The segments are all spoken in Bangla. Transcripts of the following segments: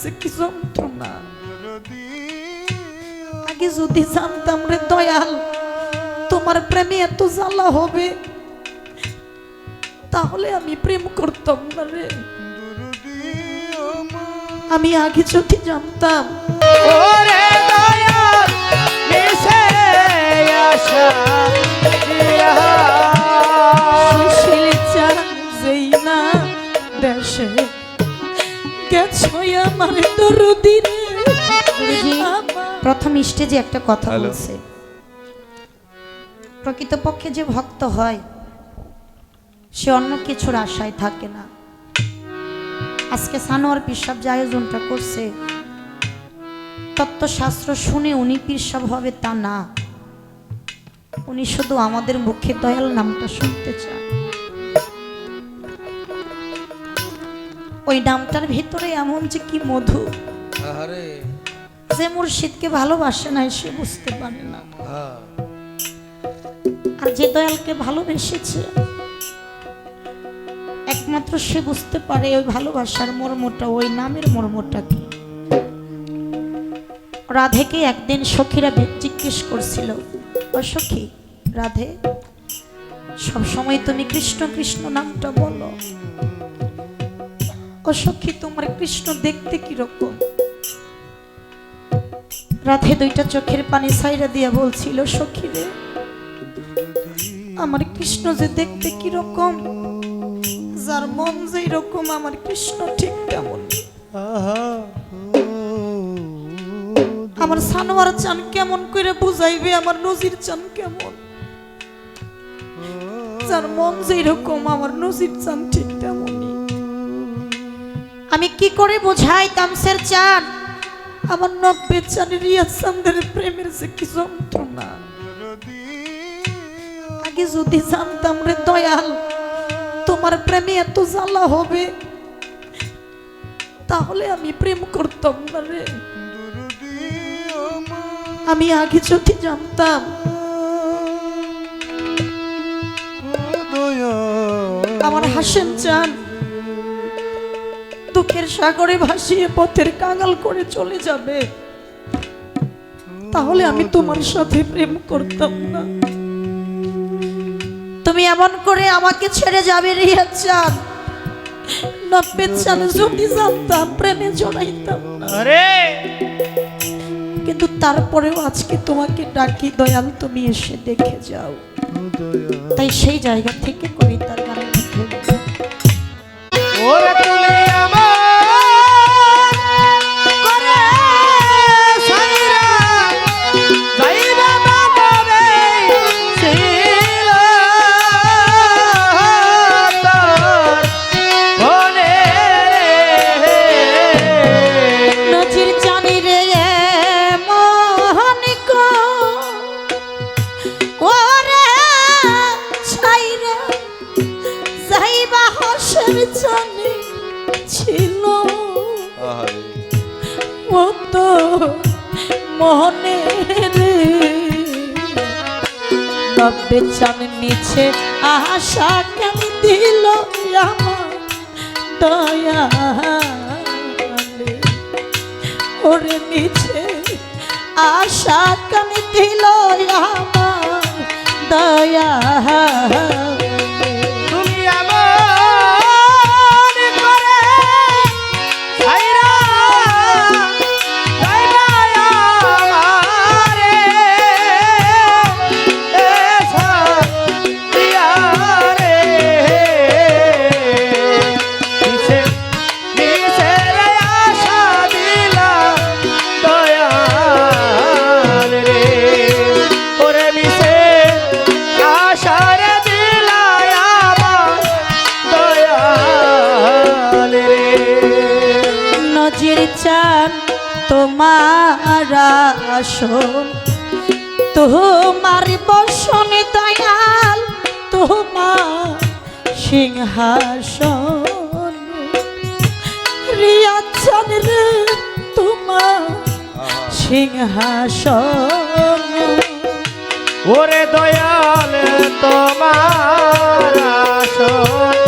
যে কি যন্ত্রণা। আগে যদি জানতাম রে দয়াল, তোমার প্রেমে এত জ্বালা হবে, তাহলে আমি প্রেম করতাম না রে। আমি আগে যদি জানতাম, ওরে দয়াল, মিশে আশা। গেছো আমার দরদি প্রথম স্টেজে একটা কথা বলছে। প্রকৃতপক্ষে যে ভক্ত হয় সে অন্য কিছুর আশায় থাকে না। আজকে সানোয়ার পিসাব যে আয়োজনটা করছে তত্ত্বশাস্ত্র শুনে উনি পিসাব হবে তা না। উনি শুধু আমাদের মুখে দয়াল নামটা শুনতে চান। ওই নামটার ভিতরে এমন যে কি মধু। যে মুর্শিদকে ভালোবাসে না সে বুঝতে পারে না। হ্যাঁ। আর যে দয়ালকে ভালোবেসেছে একমাত্র সে বুঝতে পারে ওই ভালোবাসার মর্মটা ওই নামের মর্মটা কি। রাধেকে একদিন সখীরা জিজ্ঞেস করছিল ও সখী রাধে সবসময় তুমি কৃষ্ণ কৃষ্ণ নামটা বলো। ও সখী তোমার কৃষ্ণ দেখতে কীরকম? রাধে দুইটা চোখের পানি সাইরা দিয়া বলছিল সখী রে আমার কৃষ্ণ যে দেখতে কীরকম যার মন যে রকম আমার কৃষ্ণ ঠিক তেমন। আমার সানোয়ার চান কেমন করে বুঝাইবে আমার নজির চান কেমন? যার মন যে রকম আমার নজির চান ঠিক তেমনই আমি কি করে বোঝাই তামসের চান আমার নব্বে চানের রিয়া চান্দের প্রেমের যে কি যন্ত্রণা। আগে যদি জানতাম রে দয়াল তোমার প্রেমে এত জ্বালা হবে তাহলে আমি প্রেম করতাম না রে। আমি আগে যদি জানতাম আমার হাসেন চান দুঃখের সাগরে ভাসিয়ে পথের কাঙাল করে চলে যাবে। তাহলে আমি তোমার সাথে প্রেম করতাম না। তুমি এমন করে আমাকে ছেড়ে যাবে রিয়া চান নব্বে চান যদি জানতাম প্রেমে জড়াইতাম আরে! কিন্তু তারপরেও আজকে তোমাকে ডাকি দয়াল তুমি এসে দেখে যাও। তাই সেই জায়গা থেকে কবিতার মধ্যে ওরে মনে রে নব্বে চান নিচে আশা কেন দিল আমার দয়া ওরে নিচে আশা কেন দিল আমার দয়া নজির চান তোমার আসন। তোমার বসন দয়াল, তোমার সিংহাসন। রিয়া চান রে তোমার সিংহাসন। ওরে দয়াল, তোমার আসন।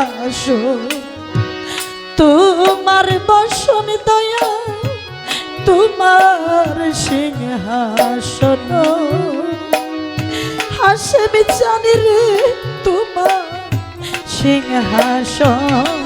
আসো। তোমার বসমি দয়া তোমার সিংহাসন। হাসে বিচারি রে তোমার সিংহাসন।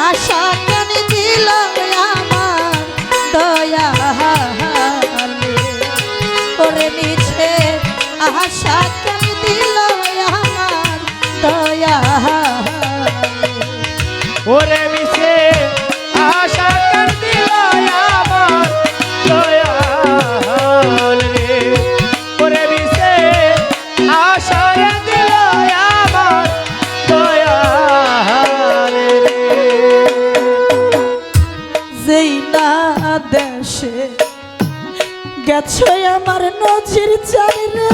আশা গেছো আমার নজির চাই রে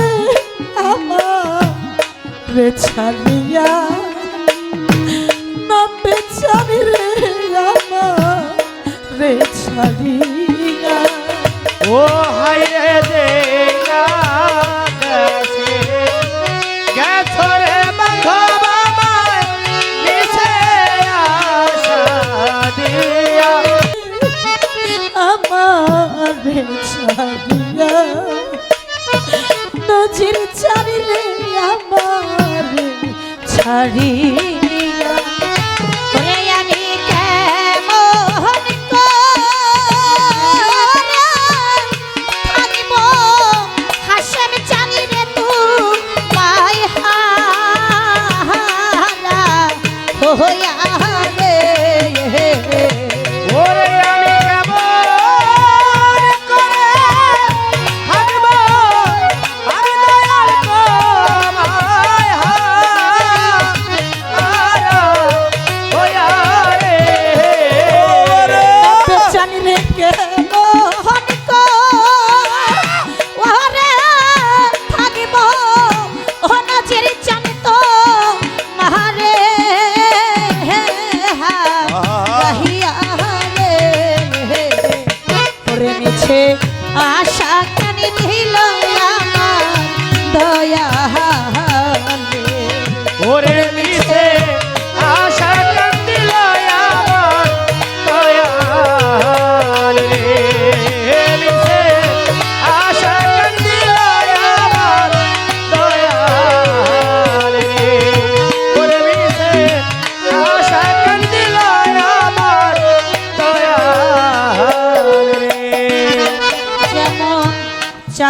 আমার রে ছাড়িয়া। নব্বে চাবি রে আমার রে ছাড়িয়া। ও হায় রে গেছো রে বাঘ লাগিয়া নজির ছাড়িলে আমার ছাড়ি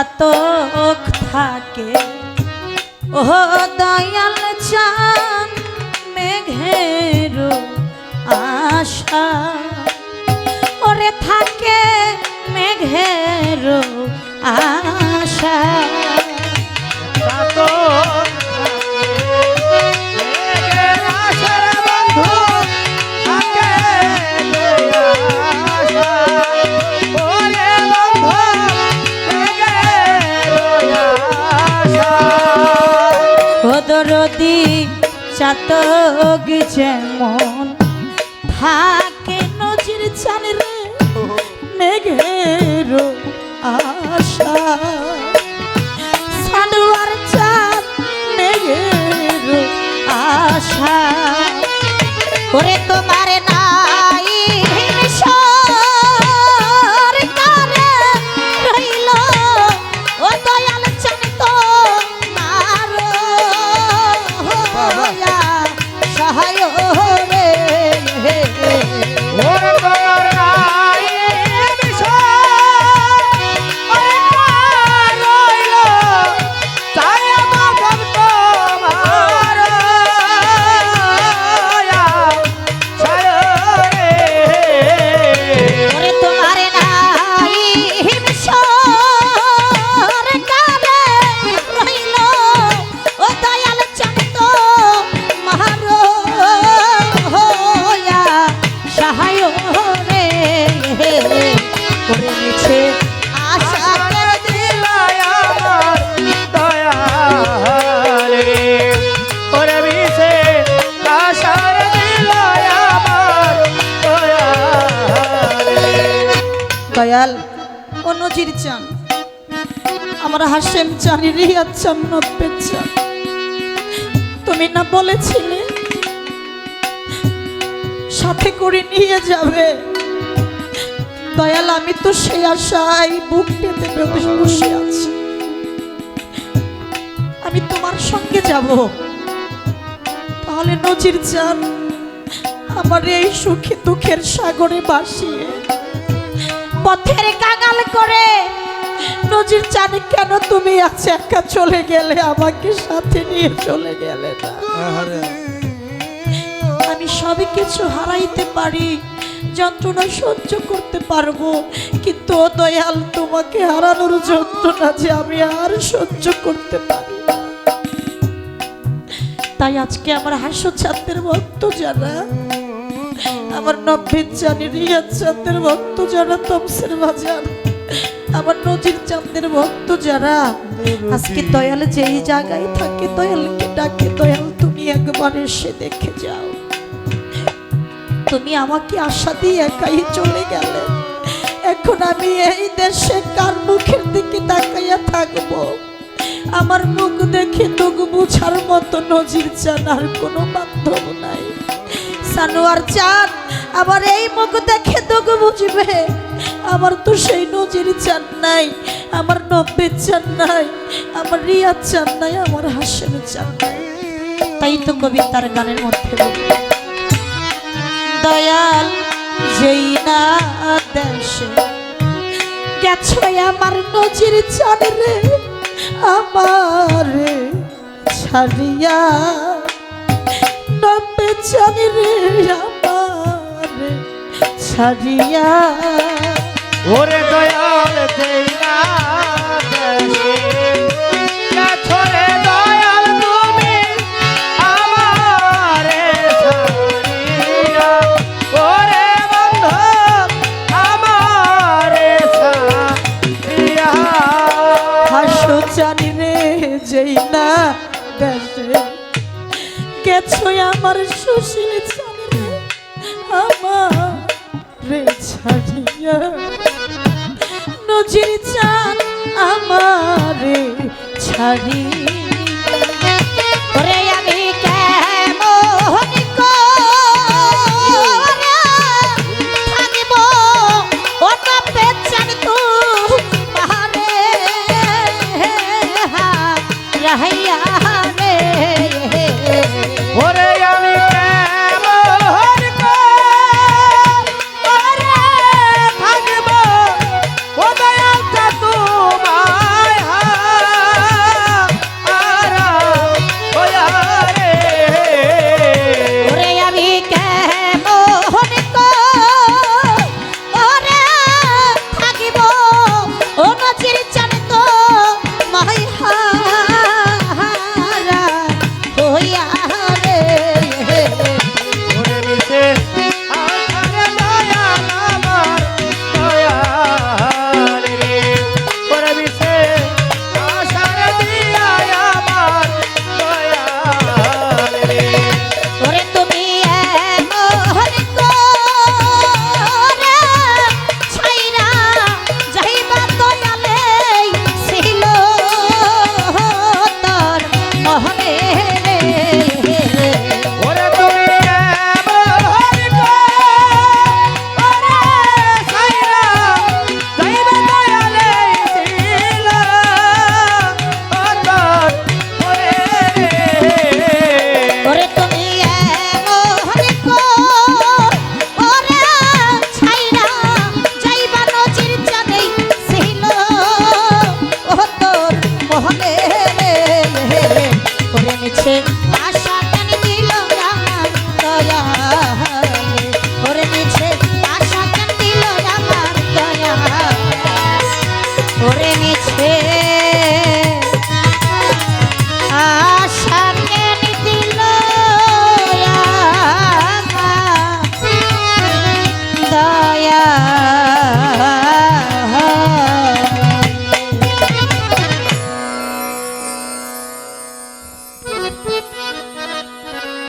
চাতক থাকে। ও দয়াল চান মেঘের আশা। ওরে থাকে মেঘের আশা। যদি চাত গেছে মন থাকে নজির চানের মেঘের আশা। সানুয়ার চাঁদ, মেঘের আশা। করে তোমার দয়াল ও নজির চান। আমার হাসেম চানি রিয়াদ চান নব্বে চান তুমি না বলেছিলে সাথে করে নিয়ে যাবে। দয়াল, আমি তো সেই আশায় বুক পেতে বসে আছি। আমি তোমার সঙ্গে যাব। তাহলে নজির চান আমার এই সুখী দুঃখের সাগরে ভাসিয়ে। পথের কাঙাল করে। নজির চান কেন তুমি আজ একা চলে গেলে? আমাকে সাথে নিয়ে চলে গেলে না। আমি সবই কিছু হারাইতে পারি যন্ত্রণা সহ্য করতে পারব কিন্তু দয়াল তোমাকে হারানোর যন্ত্রণা যে আমি আর সহ্য করতে পারি তাই আজকে আমার হাস্য ছাত্রের ভক্ত যারা আমার নব্বের জানি রিয়াদ চাঁদের ভক্ত যারা, তমসের বাজার। আমার নজির চাঁদের ভক্ত যারা, আজকে দয়াল যেই জায়গায় থাকে, দয়ালকে ডাকে, দয়াল, তুমি একবার এসে দেখে যাও। তুমি আমাকে আশা দিয়ে একাই চলে গেলে। এখন আমি এই দেশে কার মুখের দিকে তাকাইয়া থাকব? আমার মুখ দেখে দুগ বুঝার মতো নজির জানার কোনো বান্ধব নাই। সানোয়ার চান আবার এই মুখ দেখে দুগ বুঝবে। আমার তো সেই নজির চান নাই, আমার নব্বে চান নাই, আমার রিয়াদ চান নাই, আমার হাসেম চান নাই। তাই তো কবিতার গানের মধ্যে দয়াল যেই না দেশে গেছো আমার নজির রে, আমার ছাড়িয়া নব্বে চানে রে আমার ছাড়িয়া। ওরে দয়াল দেই না গেছো আমার সুশীল রে আমার রে ছাড়িয়া। নজির চান আমারে ছাড়িয়া।